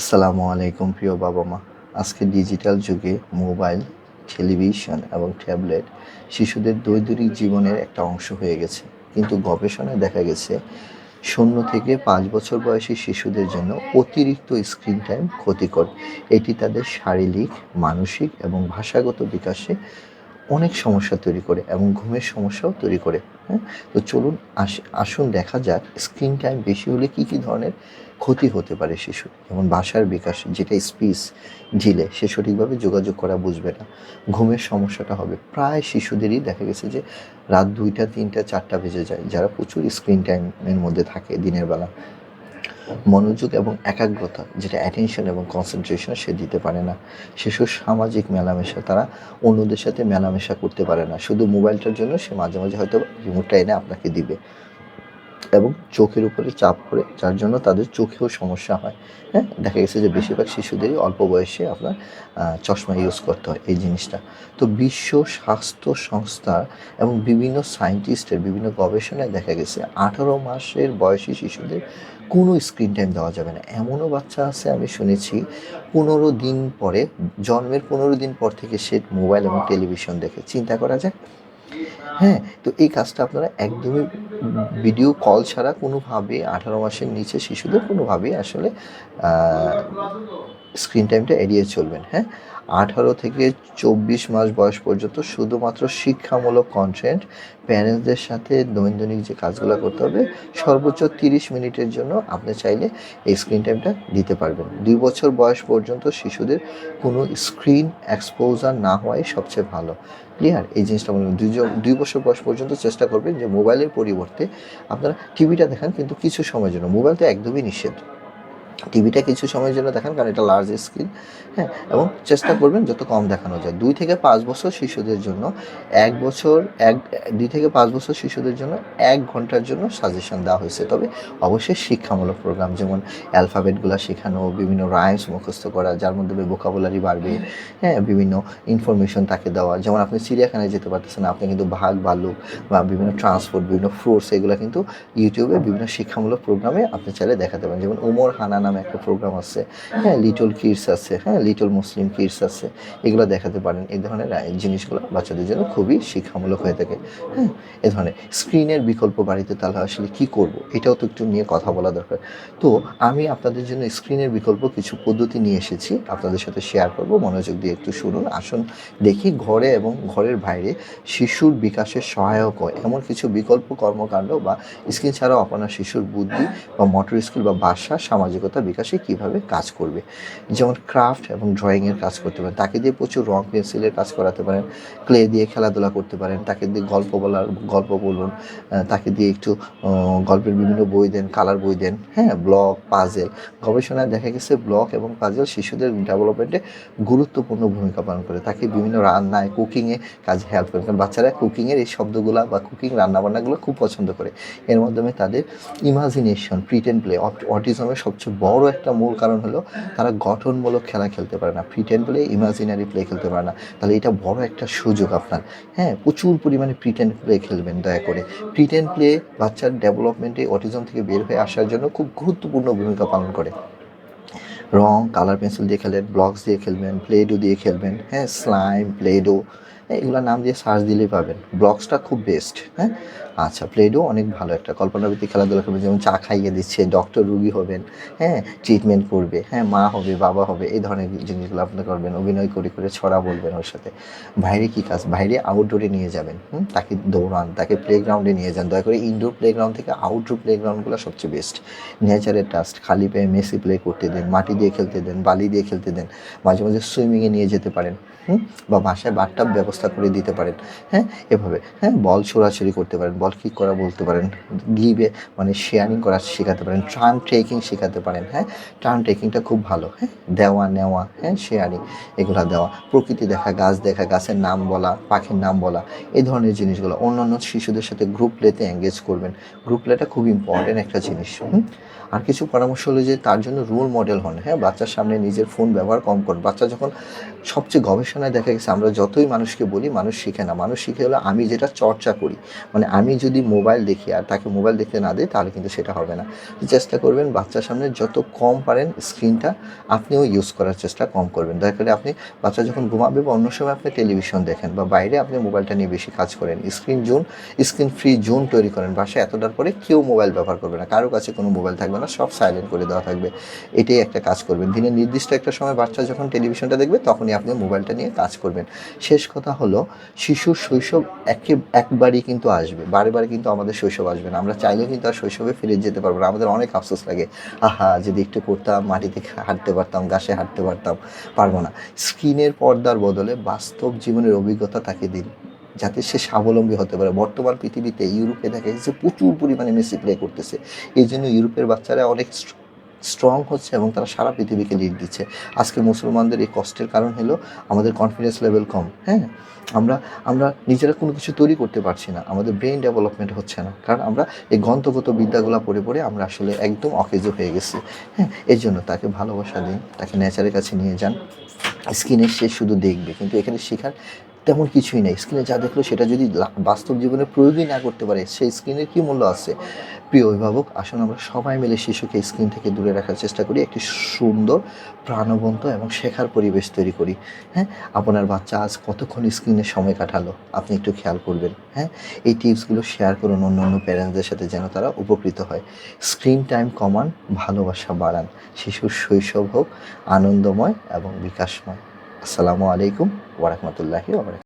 আসসালামু আলাইকুম প্রিয় বাবা মা। আজকে ডিজিটাল যুগে মোবাইল, টেলিভিশন এবং ট্যাবলেট শিশুদের দৈনন্দিন জীবনের একটা অংশ হয়ে গেছে। কিন্তু গবেষণায় দেখা গেছে, শূন্য থেকে পাঁচ বছর বয়সী শিশুদের জন্য অতিরিক্ত স্ক্রিন টাইম ক্ষতিকর। এটি তাদের শারীরিক, মানসিক এবং ভাষাগত বিকাশে অনেক সমস্যা তৈরি করে এবং ঘুমের সমস্যাও তৈরি করে হ্যাঁ? তো চলুন আস- আসুন দেখা যাক স্ক্রিন টাইম বেশি হলে কী কী ধরনের ক্ষতি হতে পারে শিশু যেমন ভাষার বিকাশ, যেটা স্পিচ ঢিলে সে সঠিকভাবে যোগাযোগ করা বুঝবে না। ঘুমের সমস্যাটা হবে। প্রায় শিশুদেরই দেখা গেছে যে রাত দুইটা, তিনটা, চারটা বেজে যায়, যারা প্রচুর স্ক্রিন টাইমের মধ্যে থাকে দিনের বেলা। মনোযোগ এবং একাগ্রতা, যেটা অ্যাটেনশন এবং কনসেন্ট্রেশন সে দিতে পারে না। শিশুর সামাজিক মেলামেশা, তারা অন্যদের সাথে মেলামেশা করতে পারে না। শুধু মোবাইলটার জন্য সে মাঝে মাঝে হয়তো রিমোটটা এনে আপনাকে দিবে। এবং চোখের উপরে চাপ পড়ে, যার জন্য তাদের চোখেও সমস্যা হয়। হ্যাঁ দেখা গেছে যে বেশিরভাগ শিশুদেরই অল্প বয়সে আপনার চশমা ইউজ করতে হয় এই জিনিসটা। তো বিশ্ব স্বাস্থ্য সংস্থা এবং বিভিন্ন সায়েন্টিস্টের বিভিন্ন গবেষণায় দেখা গেছে, আঠারো মাসের বয়সী শিশুদের কোনো স্ক্রিন টাইম দেওয়া যাবে না। এমনও বাচ্চা আছে, আমি শুনেছি, পনেরো দিন পরে, জন্মের পনেরো দিন পর থেকে সে মোবাইল এবং টেলিভিশন দেখে। চিন্তা করা যায় হ্যাঁ তো এই কাজটা আপনারা একদমই ভিডিও কল ছাড়া কোনোভাবে আঠারো মাসের নিচে শিশুদের কোনোভাবেই আসলে স্ক্রিন টাইমটা এড়িয়ে চলবেন। হ্যাঁ আঠারো থেকে চব্বিশ মাস বয়স পর্যন্ত শুধুমাত্র শিক্ষামূলক কন্টেন্ট প্যারেন্টসদের সাথে দৈনন্দিন যে কাজগুলো করতে হবে, সর্বোচ্চ তিরিশ মিনিটের জন্য আপনি চাইলে এই স্ক্রিন টাইমটা দিতে পারবেন। দুই বছর বয়স পর্যন্ত শিশুদের কোনো স্ক্রিন এক্সপোজার না হওয়াই সবচেয়ে ভালো। ক্লিয়ার এই জিনিসটা বলবেন দুই দুই বছর বয়স পর্যন্ত চেষ্টা করবেন যে মোবাইলের পরিবর্তে আপনারা টিভিটা দেখান, কিন্তু কিছু সময়ের জন্য। মোবাইল তো একদমই নিষেধ। টিভিটা কিছু সময়ের জন্য দেখান, কারণ এটা লার্জ স্ক্রিন হ্যাঁ এবং চেষ্টা করবেন যত কম দেখানো যায়। দুই থেকে পাঁচ বছর শিশুদের জন্য, এক বছর, এক, দুই থেকে পাঁচ বছর শিশুদের জন্য এক ঘণ্টার জন্য সাজেশন দেওয়া হয়েছে। তবে অবশ্যই শিক্ষামূলক প্রোগ্রাম যেমন অ্যালফাবেটগুলো শেখানো, বিভিন্ন রাইমস মুখস্থ করা, যার মধ্যে ভোকাবুলারি বাড়বে হ্যাঁ বিভিন্ন ইনফরমেশন তাকে দেওয়া। যেমন আপনি চিড়িয়াখানায় যেতে পারতেছেন, আপনি কিন্তু ভাগ ভাল্লুক বা বিভিন্ন ট্রান্সপোর্ট বিভিন্ন ফ্রুটস এগুলো কিন্তু ইউটিউবে বিভিন্ন শিক্ষামূলক প্রোগ্রামে আপনি চাইলে দেখাতে পারেন। যেমন ওমর হানা নামে একটা প্রোগ্রাম আছে। হ্যাঁ লিটল কিডস আছে হ্যাঁ লিটল মুসলিম কিডস আছে। এগুলো দেখাতে পারেন। এই ধরনের জিনিসগুলো বাচ্চাদের জন্য খুবই শিক্ষামূলক হয়ে থাকে। হ্যাঁ এ ধরনের স্ক্রিনের বিকল্প বাড়িতে তাহলে আসলে কি করব? এটাও তো একটু নিয়ে কথা বলা দরকার। তো আমি আপনাদের জন্য স্ক্রিনের বিকল্প কিছু পদ্ধতি নিয়ে এসেছি। আপনাদের সাথে শেয়ার করব। মনোযোগ দিয়ে একটু শুনুন, আসুন, দেখি ঘরে এবং ঘরের বাইরে শিশুর বিকাশের সহায়ক হয়। এমন কিছু বিকল্প কর্মকাণ্ড বা স্ক্রিন ছাড়াও আপনার শিশুর বুদ্ধি বা মোটর স্কিল বা ভাষা সামাজিকতা বিকাশে কীভাবে কাজ করবে। যেমন ক্রাফট এবং ড্রয়িংয়ের কাজ করতে পারেন, তাকে দিয়ে প্রচুর রং পেন্সিলের কাজ করাতে পারেন ক্লে দিয়ে খেলাধুলা করতে পারেন, তাকে দিয়ে গল্প বলার, গল্প বলুন তাকে দিয়ে একটু গল্পের বিভিন্ন বই দেন কালার বই দেন হ্যাঁ ব্লগ পাজেল গবেষণায় দেখা গেছে ব্লগ এবং পাজেল শিশুদের ডেভেলপমেন্টে গুরুত্বপূর্ণ ভূমিকা পালন করে। তাকে বিভিন্ন রান্নায় কুকিংয়ে কাজে হেল্প করে কারণ বাচ্চারা কুকিংয়ের এই শব্দগুলো বা কুকিং রান্নাবান্নাগুলো খুব পছন্দ করে। এর মাধ্যমে তাদের ইমাজিনেশন প্রিটেন প্লে অটিজমের সবচেয়ে বড় একটা মূল কারণ হলো তারা গঠনমূলক খেলা খেলতে পারে না। প্রিটেন প্লে ইমাজিনারি প্লে খেলতে পারে না। তাহলে এটা বড় একটা সুযোগ আপনার। হ্যাঁ প্রচুর পরিমাণে প্রিটেন প্লে খেলবেন, দয়া করে। প্রিটেন প্লে বাচ্চার ডেভেলপমেন্টে অটিজম থেকে বের হয়ে আসার জন্য খুব গুরুত্বপূর্ণ ভূমিকা পালন করে। রং কালার পেন্সিল দিয়ে খেলেন ব্লকস দিয়ে খেলবেন প্লেডো দিয়ে খেলবেন হ্যাঁ স্লাইম প্লেডো এগুলোর নাম দিয়ে সার্চ দিলেই পাবেন। ব্লকসটা খুব বেস্ট হ্যাঁ? আচ্ছা প্লেডো অনেক ভালো একটা। কল্পনাভিত্তিক খেলাধুলা করবেন যেমন চা খাইয়ে দিচ্ছে ডক্টর রুগী হবেন হ্যাঁ? ট্রিটমেন্ট করবে হ্যাঁ? মা হবে, বাবা হবে, এই ধরনের জিনিসগুলো আপনি করবেন, অভিনয় করে করে ছড়া বলবেন ওর সাথে। বাইরে কী কাজ? বাইরে আউটডোরে নিয়ে যাবেন, হুম? তাকে দৌড়ান, তাকে প্লেগ্রাউন্ডে নিয়ে যান। দয়া করে ইনডোর প্লেগ্রাউন্ড থেকে আউটডোর প্লেগ্রাউন্ডগুলো সবচেয়ে বেস্ট নেচারের টাস্ট খালি পেয়ে মেসি প্লে করতে দেন, মাটি দিয়ে খেলতে দেন, বালি দিয়ে খেলতে দেন, মাঝে মাঝে সুইমিংয়ে নিয়ে যেতে পারেন, হুম? বা বাসায় বাথটাব ব্যবস্থা করে দিতে পারেন। হ্যাঁ? এভাবে। হ্যাঁ? বল ছোড়াছড়ি করতে পারেন, বল কিক করা বলতে পারেন গিভে মানে শেয়ারিং করা শেখাতে পারেন ট্রান ট্রেকিং শেখাতে পারেন হ্যাঁ? ট্রান ট্রেকিংটা খুব ভালো হ্যাঁ? দেওয়া, নেওয়া হ্যাঁ? শেয়ারিং এগুলো দেওয়া। প্রকৃতি দেখা, গাছ দেখা, গাছের নাম বলা, পাখির নাম বলা, এই ধরনের জিনিসগুলো। অন্যান্য শিশুদের সাথে গ্রুপ প্লেতে এঙ্গেজ করবেন। গ্রুপ প্লেটা খুব ইম্পর্টেন্ট একটা জিনিস আর কিছু পরামর্শ হলো যে তার জন্য রোল মডেল হন হ্যাঁ? বাচ্চার সামনে নিজের ফোন ব্যবহার কম করুন। বাচ্চা যখন সবচেয়ে গবেষণায় দেখা গেছে, আমরা যতই মানুষকে বলি মানুষ শিখে না। মানুষ শিখে হলো আমি যেটা চর্চা করি। মানে আমি যদি মোবাইল দেখি আর তাকে মোবাইল দেখতে না দিই, তাহলে কিন্তু সেটা হবে না। চেষ্টা করবেন বাচ্চার সামনে যত কম পারেন স্ক্রিনটা আপনিও ইউজ করার চেষ্টা কম করবেন। দয়া করে আপনি বাচ্চা যখন ঘুমাবে বা অন্য সময় আপনি টেলিভিশন দেখেন বা বাইরে আপনি মোবাইলটা নিয়ে বেশি কাজ করেন screen zone screen free zone তৈরি করেন। বাসায় এতটার পরে কেউ মোবাইল ব্যবহার করবে না। কারও কাছে কোনো মোবাইল থাকবে না, সব সাইলেন্ট করে দেওয়া থাকবে। এটাই একটা কাজ করবেন। দিনের নির্দিষ্ট একটা সময় বাচ্চা যখন টেলিভিশনটা দেখবে, তখনই আপনি মোবাইলটা নিয়ে কাজ করবেন। শেষ কথা হলো, শিশুর শৈশব একে, একবারই কিন্তু আসবে। বারে বারে কিন্তু আমাদের শৈশব আসবে না। আমরা চাইলেও কিন্তু আর শৈশবে ফিরে যেতে পারব না। আমাদের অনেক আফসোস লাগে। আহা, যদি একটু করতাম, মাটিতে হাঁটতে পারতাম গাছে হাঁটতে পারতাম, পারব না। স্ক্রিনের পর্দার বদলে বাস্তব জীবনের অভিজ্ঞতা তাকে দিন যাতে সে স্বাবলম্বী হতে পারে। বর্তমান পৃথিবীতে, ইউরোপে দেখা গেছে প্রচুর পরিমাণে মেসি প্লে করতেছে। এই জন্য ইউরোপের বাচ্চারা অনেক স্ট্রং হচ্ছে এবং তারা সারা পৃথিবীকে লিড দিচ্ছে। আজকে মুসলমানদের এই কষ্টের কারণ হলো আমাদের কনফিডেন্স লেভেল কম হ্যাঁ? আমরা আমরা নিজেরা কোনো কিছু তৈরি করতে পারছি না, আমাদের ব্রেন ডেভেলপমেন্ট হচ্ছে না। কারণ আমরা এই গ্রন্থগত বিদ্যাগুলো পড়ে পড়ে আমরা আসলে একদম অকেজ হয়ে গেছি হ্যাঁ? এর জন্য তাকে ভালোবাসা দিন, তাকে নেচারের কাছে নিয়ে যান। স্ক্রিনে সে শুধু দেখবে, কিন্তু এখানে শেখার তেমন কিছুই নেই। স্ক্রিনে যা দেখল সেটা যদি বাস্তব জীবনে প্রয়োগই না করতে পারে, সেই স্ক্রিনের কী মূল্য আছে? প্রিয় অভিভাবক, আসুন আমরা সবাই মিলে শিশুকে স্ক্রিন থেকে দূরে রাখার চেষ্টা করি, একটি সুন্দর, প্রাণবন্ত এবং শেখার পরিবেশ তৈরি করি। হ্যাঁ আপনার বাচ্চা আজ কতক্ষণ স্ক্রিনে সময় কাটালো, আপনি একটু খেয়াল করবেন। হ্যাঁ এই টিপসগুলো শেয়ার করুন অন্য অন্য প্যারেন্টসদের সাথে যেন তারা উপকৃত হয়। স্ক্রিন টাইম কমান, ভালোবাসা বাড়ান। শিশুর শৈশব হোক, আনন্দময় এবং বিকাশময়। আসসালামু আলাইকুম ওরহমতুল্লাহি